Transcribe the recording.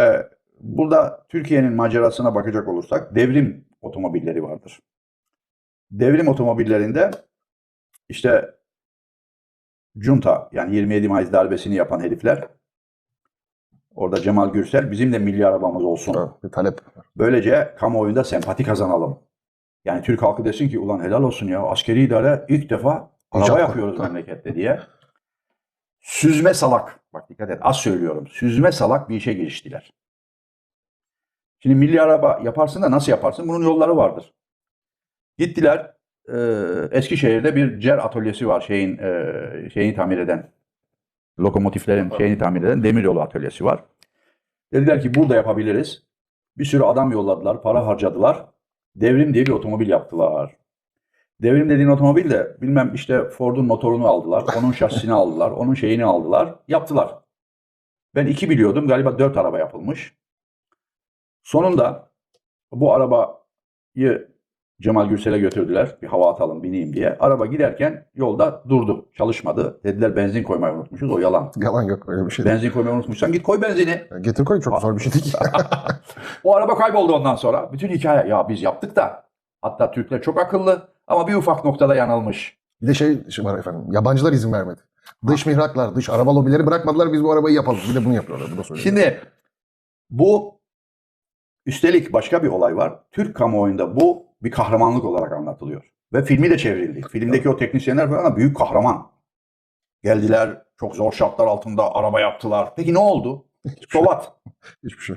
Ee, burada Türkiye'nin macerasına bakacak olursak devrim otomobilleri vardır. Devrim otomobillerinde işte Junta yani 27 Mayıs darbesini yapan herifler orada Cemal Gürsel bizim de milli arabamız olsun. Bir talep. Böylece kamuoyunda sempati kazanalım. Yani Türk halkı desin ki ulan helal olsun ya askeri idare ilk defa araba İcat yapıyoruz memlekette diye. Süzme salak, bak dikkat et az söylüyorum. Süzme salak bir işe giriştiler. Şimdi milli araba yaparsın da nasıl yaparsın? Bunun yolları vardır. Gittiler e, Eskişehir'de bir cer atölyesi var şeyin e, şeyini tamir eden lokomotiflerin şeyini tamir eden demiryolu atölyesi var. Dediler ki burada yapabiliriz. Bir sürü adam yolladılar, para harcadılar. Devrim diye bir otomobil yaptılar. Devrim dediğin otomobil de bilmem işte Ford'un motorunu aldılar, onun şasisini aldılar, onun şeyini aldılar, yaptılar. Ben iki biliyordum, galiba dört araba yapılmış. Sonunda bu arabayı Cemal Gürsel'e götürdüler, bir hava atalım, bineyim diye. Araba giderken yolda durdu, çalışmadı. Dediler benzin koymayı unutmuşuz, o yalan. Yalan yok öyle bir şey. Benzin koymayı unutmuşsan git koy benzini. Getir koy çok zor bir şey değil. O araba kayboldu ondan sonra. Bütün hikaye ya biz yaptık da. Hatta Türkler çok akıllı ama bir ufak noktada yanılmış. bir de şey, şey var efendim. Yabancılar izin vermedi. Dış mihraklar, dış araba lobileri bırakmadılar biz bu arabayı yapalım. Bir de bunu yapıyorlar. Bu da. Şimdi bu üstelik başka bir olay var. Türk kamuoyunda bu bir kahramanlık olarak anlatılıyor. Ve filmi de çevrildi. Filmdeki o teknisyenler falan da büyük kahraman. Geldiler çok zor şartlar altında araba yaptılar. Peki ne oldu? Sovat. Hiçbir şey.